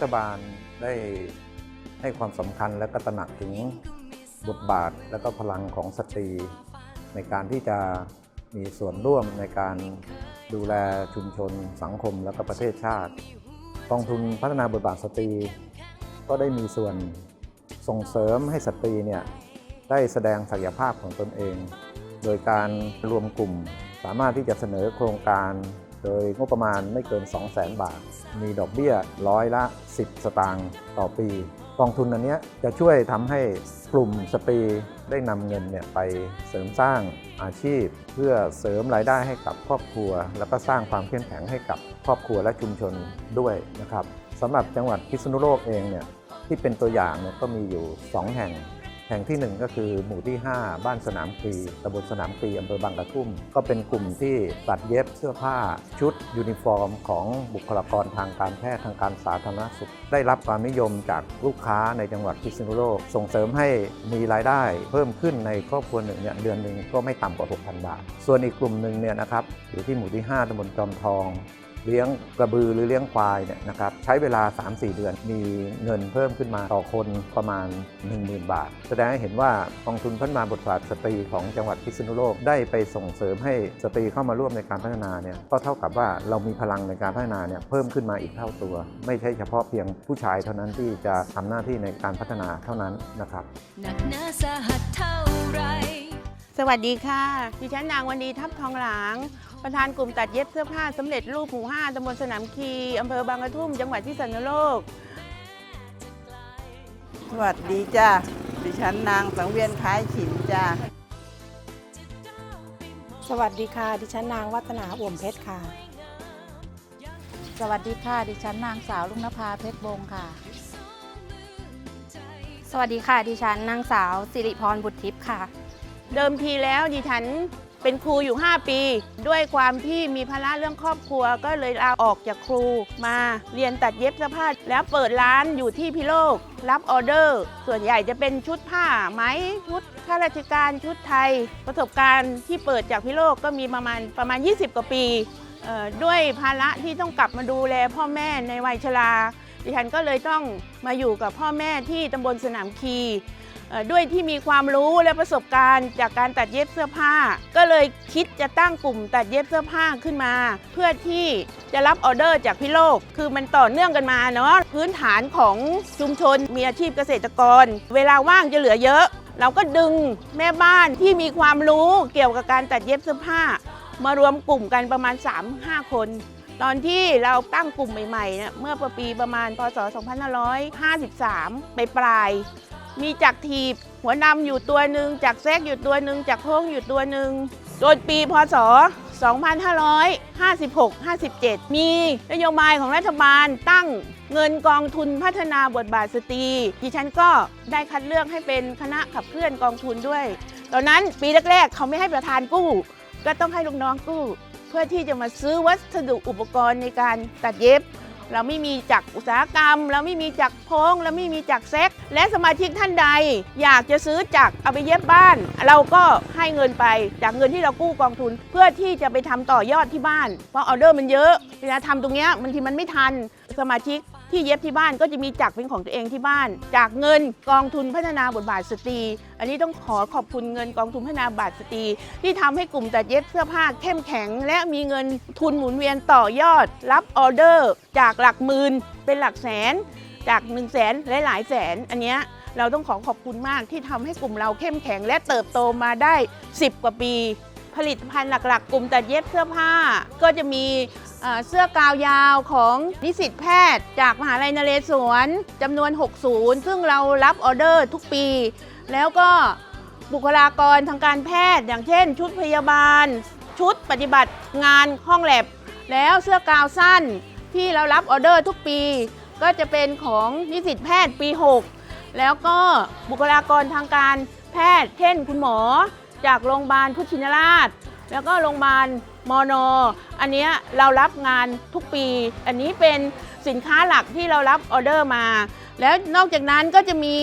รัฐบาลได้ให้ความสำคัญและก็ตระหนักถึงบทบาทและก็พลังของสตรี ในการที่จะมีส่วนร่วมในการดูแลชุมชน สังคมและก็ประเทศชาติ กองทุนพัฒนาบทบาทสตรี ก็ได้มีส่วนส่งเสริมให้สตรีเนี่ยได้แสดงศักยภาพของตนเอง โดยการรวมกลุ่มสามารถที่จะเสนอโครงการ โดยงบประมาณไม่เกิน 2 0 0 0 0 0บาท มีดอกเบี้ยร้อยละ 10 สตางค์ต่อปี กองทุนอันนี้จะช่วยทำให้กลุ่มสตรีได้นำเงินเนี่ยไปเสริมสร้างอาชีพ เพื่อเสริมรายได้ให้กับครอบครัว แล้วก็สร้างความเข้มแข็งให้กับครอบครัวและชุมชนด้วยนะครับสำหรับจังหวัดพิษณุโลกเองเนี่ยที่เป็นตัวอย่างเนี่ยก็มีอยู่ 2 แห่ง แห่งที่ 1 ก็คือหมู่ที่ 5 บ้านสนามคลีตำบลสนามคลีอำเภอบางกระทุ่ม ก็เป็นกลุ่มที่ตัดเย็บเสื้อผ้าชุด ยูนิฟอร์ม ของบุคลากรทางการแพทย์ทางการสาธารณสุข ได้รับความนิยมจากลูกค้าในจังหวัดพิษณุโลก ส่งเสริมให้มีรายได้เพิ่มขึ้นในครอบครัวหนึ่งเนี่ยเดือนหนึ่งก็ไม่ต่ำกว่า 6,000 บาท ส่วนอีกกลุ่มหนึ่งเนี่ยนะครับอยู่ที่หมู่ที่ 5ตำบลจอมทอง เลี้ยงกระบือหรือเลี้ยงควายเนี่ยนะครับใช้เวลา 3-4 เดือนมีเงินเพิ่มขึ้นมาต่อคนประมาณ 10,000 บาท แสดงให้เห็นว่ากองทุนพัฒนาบทบาทสตรีของจังหวัดพิษณุโลกได้ไปส่งเสริมให้สตรีเข้ามาร่วมในการพัฒนาเนี่ยก็เท่ากับว่าเรามีพลังในการพัฒนาเนี่ยเพิ่มขึ้นมาอีกเท่าตัว ไม่ใช่เฉพาะเพียงผู้ชายเท่านั้นที่จะทำหน้าที่ในการพัฒนาเท่านั้นนะครับหนักหนาสาหัสเท่าไรสวัสดีค่ะ ดิฉันนางวันดีทับทองหลาง ประธานกลุ่มตัดเย็บเสื้อผ้าสำเร็จรูปหมู่5ตำบลสนามคีอำเภอบางกระทุ่ม จังหวัดพิษณุโลก สวัสดีจ้าดิฉันนางสังเวียนคล้ายฉินจ้าสวัสดีค่ะ ดิฉันนางวัฒนาอ่วมเพชรค่ะ สวัสดีค่ะ ดิฉันนางสาวลุงนภาเพชรบงค่ะ สวัสดีค่ะ ดิฉันนางสาวสิริพรบุตรทิพย์ค่ะ เดิมทีแล้วดิฉัน เป็นครูอยู่ 5 ปี ด้วยความที่มีภาระเรื่องครอบครัว ก็เลยลาออกจากครูมาเรียนตัดเย็บเสื้อผ้าแล้วเปิดร้านอยู่ที่พิโลก รับออเดอร์ ส่วนใหญ่จะเป็นชุดผ้าไหมชุดข้าราชการชุดไทย ประสบการณ์ที่เปิดจากพิโลกก็มีประมาณประมาณ 20 กว่าปีด้วยภาระที่ต้องกลับมาดูแลพ่อแม่ในวัยชราดิฉันก็เลยต้องมาอยู่กับพ่อแม่ที่ตำบลสนามคี ด้วยที่มีความรู้และประสบการณ์จากการตัดเย็บเสื้อผ้า ก็เลยคิดจะตั้งกลุ่มตัดเย็บเสื้อผ้าขึ้นมา เพื่อที่จะรับออเดอร์จากพี่โลก คือมันต่อเนื่องกันมาเนาะพื้นฐานของชุมชนมีอาชีพเกษตรกร เวลาว่างจะเหลือเยอะ เราก็ดึงแม่บ้านที่มีความรู้เกี่ยวกับการตัดเย็บเสื้อผ้า มารวมกลุ่มกันประมาณ 3-5 คนตอนที่เราตั้งกลุ่มใหม่ๆเนี่ยเมื่อปีประมาณพศ 2553 ไปปลาย มีจักรทีบ หัวนำอยู่ตัวหนึ่งจักรแซกอยู่ตัวหนึ่งจักรโค้งอยู่ตัวหนึ่งโดยปีพศ 2556-57 มีนโยบายของรัฐบาลตั้งเงินกองทุนพัฒนาบทบาทสตรี ดิฉันก็ได้คัดเลือกให้เป็นคณะขับเคลื่อนกองทุนด้วย ตอนนั้นปีแรกๆ เขาไม่ให้ประธานกู้ ก็ต้องให้ลูกน้องกู้ เพื่อที่จะมาซื้อวัสดุอุปกรณ์ในการตัดเย็บ เราไม่มีจักรอุตสาหกรรม เราไม่มีจักรโพงเราไม่มีจักรแซกและสมาชิกท่านใด อยากจะซื้อจักรเอาไปเย็บบ้าน เราก็ให้เงินไปจากเงินที่เรากู้กองทุน เพื่อที่จะไปทำต่อยอดที่บ้าน เพราะออเดอร์มันเยอะเวลาทำตรงเนี้ยบางทีมันไม่ทันสมาชิก ที่เย็บที่บ้านก็จะมีจักรเป็นของตัวเองที่บ้าน จากเงินกองทุนพัฒนาบทบาทสตรี อันนี้ต้องขอขอบคุณเงินกองทุนพัฒนาบทบาทสตรี ที่ทำให้กลุ่มตัดเย็บเสื้อผ้าเข้มแข็ง และมีเงินทุนหมุนเวียนต่อยอด รับออเดอร์ จากหลักหมื่นเป็นหลักแสน จาก1นึ่งแสนและหลายแสน อันเนี้ยเราต้องขอขอบคุณมากที่ทำให้กลุ่มเราเข้มแข็ง และเติบโตมาได้ 10 กว่าปี ผลิตภัณฑ์หลักๆ กลุ่มตัดเย็บเสื้อผ้าก็จะมี เสื้อกาวยาวของนิสิตแพทย์ จากมหาลัยนเรศวรจำนวน 60 ซึ่งเรารับออเดอร์ทุกปี แล้วก็บุคลากรทางการแพทย์ อย่างเช่น ชุดพยาบาล ชุดปฏิบัติงานห้องแลบ แล้วเสื้อกาวสั้นที่เรารับออเดอร์ทุกปี ก็จะเป็นของนิสิตแพทย์ปี 6 แล้วก็บุคลากรทางการแพทย์ เช่น คุณหมอ จากโรงพยาบาลพุทธชินราช แล้วก็โรงพยาบาลมอนออันนี้เรารับงานทุกปี อันนี้เป็นสินค้าหลักที่เรารับออเดอร์มา แล้วนอกจากนั้นก็จะมี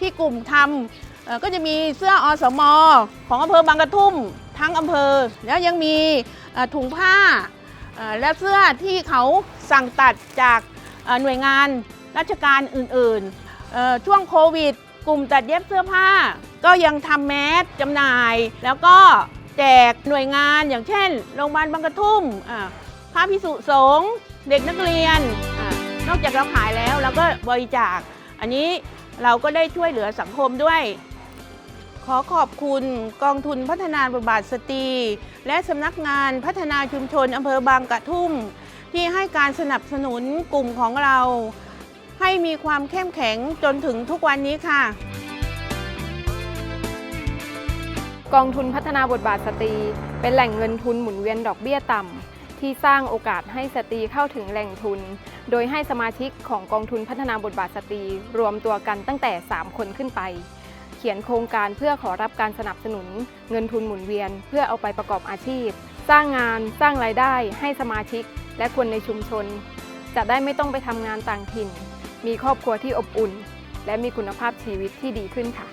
ที่กลุ่มทำก็จะมีเสื้ออสมของอำเภอบางกระทุ่มทั้งอำเภอ แล้วยังมีถุงผ้าและเสื้อที่เขาสั่งตัดจากหน่วยงานราชการอื่นๆ ช่วงโควิด กลุ่มตัดเย็บเสื้อผ้า ก็ยังทำแมสจำหน่าย แล้วก็ แจกหน่วยงานอย่างเช่น โรงพยาบาลบางกระทุ่มอ่าพระพิสุสงฆ์เด็กนักเรียนอนอกจากเราขายแล้วเราก็บริจาค อันนี้เราก็ได้ช่วยเหลือสังคมด้วย ขอขอบคุณกองทุนพัฒนาบทบาทสตรี และสำนักงานพัฒนาชุมชนอำเภอบางกระทุ่ม ที่ให้การสนับสนุนกลุ่มของเรา ให้มีความเข้มแข็งจนถึงทุกวันนี้ค่ะ กองทุนพัฒนาบทบาทสตรี เป็นแหล่งเงินทุนหมุนเวียนดอกเบี้ยต่ำ ที่สร้างโอกาสให้สตรีเข้าถึงแหล่งทุน โดยให้สมาชิกของกองทุนพัฒนาบทบาทสตรี รวมตัวกันตั้งแต่ 3 คนขึ้นไป เขียนโครงการเพื่อขอรับการสนับสนุน เงินทุนหมุนเวียน เพื่อเอาไปประกอบอาชีพ สร้างงานสร้างรายได้ ให้สมาชิก และคนในชุมชน จะได้ไม่ต้องไปทำงานต่างถิ่น มีครอบครัวที่อบอุ่น และมีคุณภาพชีวิตที่ดีขึ้นค่ะ